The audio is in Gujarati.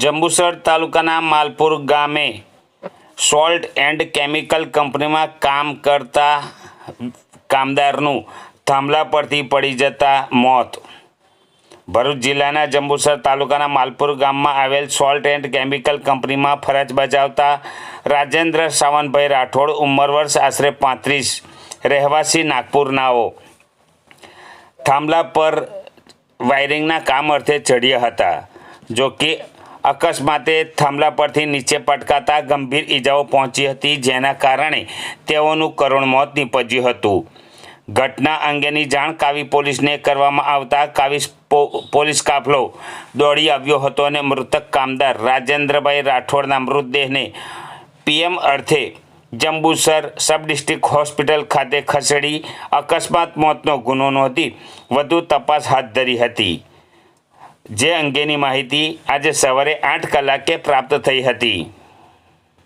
જંબુસર તાલુકાના માલપુર ગામે સોલ્ટ એન્ડ કેમિકલ કંપનીમાં કામ કરતા કામદારનું થાંભલા પરથી પડી જતા મોત. ભરૂચ જિલ્લાના જંબુસર તાલુકાના માલપુર ગામમાં આવેલ સોલ્ટ એન્ડ કેમિકલ કંપનીમાં ફરજ બજાવતા રાજેન્દ્ર સાવનભાઈ રાઠોડ, ઉંમર વર્ષ આશરે પાંત્રીસ, રહેવાસી નાગપુરનાઓ. થાંભલા પર વાયરિંગના કામ અર્થે ચડ્યા હતા જો કે અકસ્માતે થાંભલા પરથી નીચે પટકાતા ગંભીર ઈજાઓ પહોંચી હતી, જેના કારણે તેઓનું કરુણ મોત નીપજ્યું હતું. ઘટના અંગેની જાણ કાવી પોલીસને કરવામાં આવતા કાવી પોલીસ કાફલો દોડી આવ્યો હતો અને મૃતક કામદાર રાજેન્દ્રભાઈ રાઠોડના મૃતદેહને પીએમ અર્થે જંબુસર સબ ડિસ્ટ્રિક્ટ હોસ્પિટલ ખાતે ખસેડી અકસ્માત મોતનો ગુનો નોંધી વધુ તપાસ હાથ ધરી હતી. જે અંગેની માહિતી આજે સવારે આઠ કલાકે પ્રાપ્ત થઈ હતી.